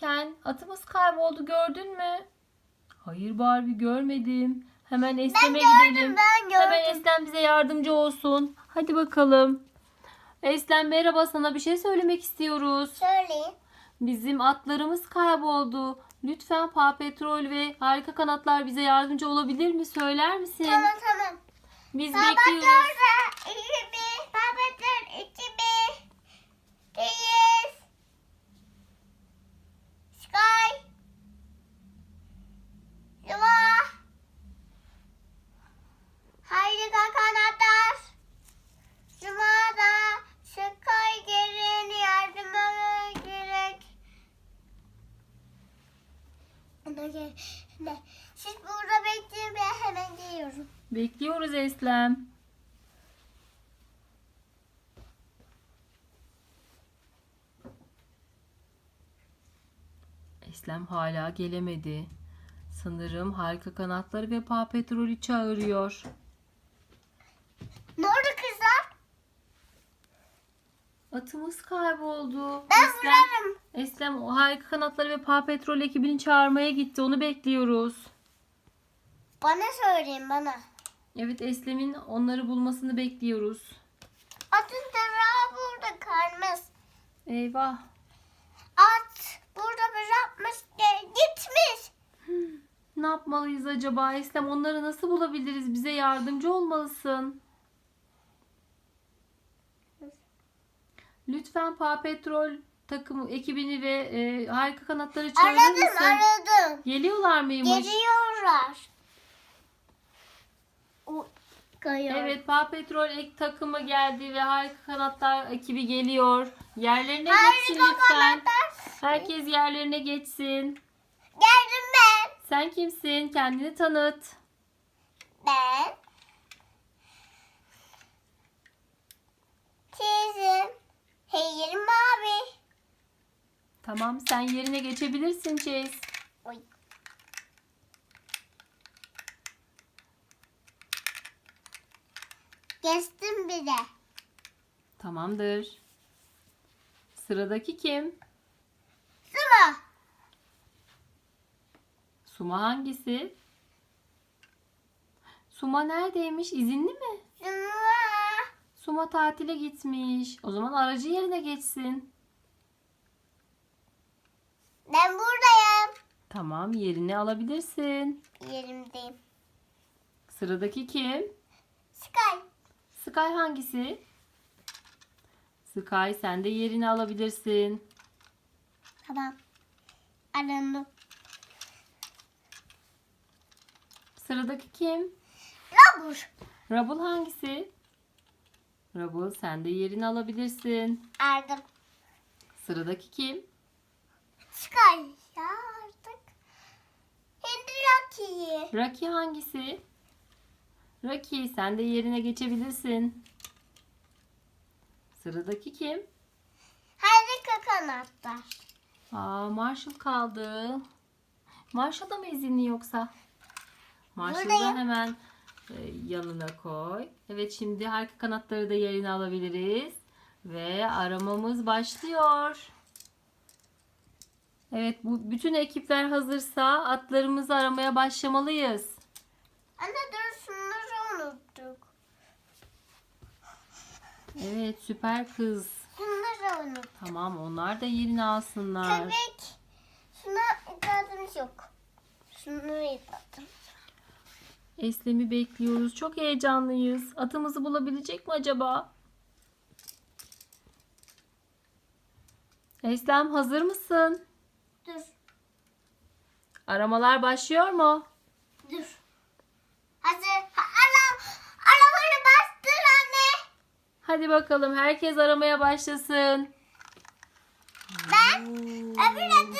Ken atımız kayboldu gördün mü? Hayır Barbie görmedim. Hemen Eslem'e gidelim. ben gördüm. Hemen Eslem bize yardımcı olsun. Hadi bakalım. Eslem merhaba sana bir şey söylemek istiyoruz. Söyleyin. Bizim atlarımız kayboldu. Lütfen Paw Patrol ve Harika Kanatlar bize yardımcı olabilir mi? Söyler misin? Tamam tamam. Biz Baba bekliyoruz. dört, iki bir. Baba dört, iki bir. Reis. Sky. Yuva. Harika kanatlar. Cuma'da Sky gelin yardıma gerek. Ona gel. Ne? Siz burada bekleyin ben hemen geliyorum. Bekliyoruz Eslem. Eslem hala gelemedi. Sanırım Harika Kanatları ve Paw Patrol'ü çağırıyor. Atımız kayboldu. Ben Eslem, vurarım. Eslem o Harika Kanatları ve Paw Patrol ekibini çağırmaya gitti. Onu bekliyoruz. Bana söyleyin bana. Evet Eslem'in onları bulmasını bekliyoruz. Atın tarağı burada kalmış. Eyvah. At burada bırakmış ge- gitmiş. Ne yapmalıyız acaba Eslem? Onları nasıl bulabiliriz? Bize yardımcı olmalısın. Lütfen Paw Patrol takımı ekibini ve e, harika kanatları çağırır Aradım mısın? aradım. Geliyorlar mıymış? Geliyorlar. O. Evet Paw Patrol ek takımı geldi ve harika kanatlar ekibi geliyor. Yerlerine geçsin Harika lütfen. kanatlar. Herkes yerlerine geçsin. Geldim ben. Sen kimsin? Kendini tanıt. Ben. Tamam sen yerine geçebilirsin Chase. Oy. Geçtim bir de. Tamamdır. Sıradaki kim? Sıra. Suma hangisi? Suma neredeymiş? İzinli mi? Sıra. Suma tatile gitmiş. O zaman aracı yerine geçsin. Ben buradayım. Tamam yerini alabilirsin. Yerimdeyim. Sıradaki kim? Sky. Sky hangisi? Sky sen de yerini alabilirsin. Tamam. Aranım. Sıradaki kim? Labur. Rubble hangisi? Rubble sen de yerini alabilirsin. Ardım. Sıradaki kim? Sky. Ya artık. Hindi Rocky'yi. Rocky hangisi? Rocky sen de yerine geçebilirsin. Sıradaki kim? Harika kanatlar. Aa Marshall kaldı. Marshall'da mı izinli yoksa? Marshall'ı da Buradayım. hemen e, yanına koy. Evet şimdi harika kanatları da yerine alabiliriz. Ve aramamız başlıyor. Evet bu bütün ekipler hazırsa atlarımızı aramaya başlamalıyız. Anne dur şunları unuttuk. Evet süper kız. Şunları unuttuk. Tamam onlar da yerini alsınlar. Köpek. Şuna ihtiyacımız yok. Şunu ihtiyacım. Eslem'i bekliyoruz. Çok heyecanlıyız. Atımızı bulabilecek mi acaba? Eslem hazır mısın? Dur. Aramalar başlıyor mu? Dur. Hazır. Ha, Ara, arabayı bastır anne. Hadi bakalım herkes aramaya başlasın. Ben. Öbür adı.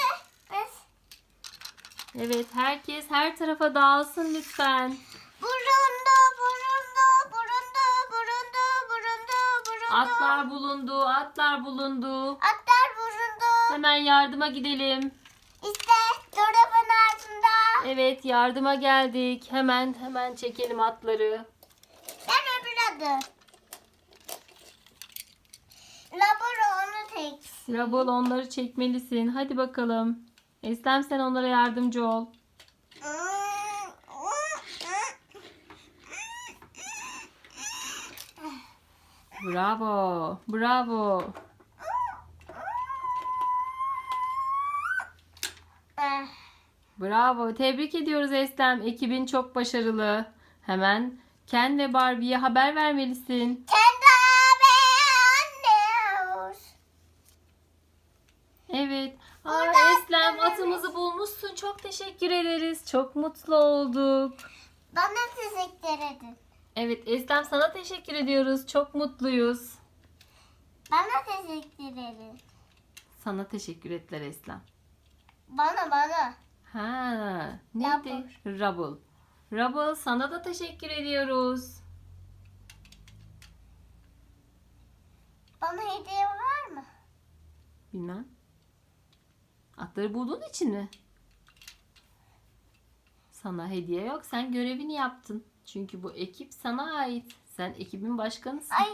Evet herkes her tarafa dağılsın lütfen. Burundu, burundu, burundu, burundu, burundu, burundu. Atlar bulundu, atlar bulundu. Burundu. Hemen yardıma gidelim. İşte dolabın altında. Evet yardıma geldik. Hemen hemen çekelim atları. Ben öbür adı. Laboro onu tek. Rubble onları çekmelisin. Hadi bakalım. Eslem sen onlara yardımcı ol. Bravo. Bravo. Bravo. Tebrik ediyoruz Eslem. Ekibin çok başarılı. Hemen Ken ve Barbie'ye haber vermelisin. Anne. Evet. Aa, Eslem atımızı bulmuşsun. Çok teşekkür ederiz. Çok mutlu olduk. Bana teşekkür edin. Evet Eslem sana teşekkür ediyoruz. Çok mutluyuz. Bana teşekkür edin. Sana teşekkür ettiler Eslem. Bana bana. Ha, neydi? Rubble. Rubble sana da teşekkür ediyoruz. Bana hediye var mı? Bilmem. Atları bulduğun için mi? Sana hediye yok. Sen görevini yaptın. Çünkü bu ekip sana ait. Sen ekibin başkanısın. Ay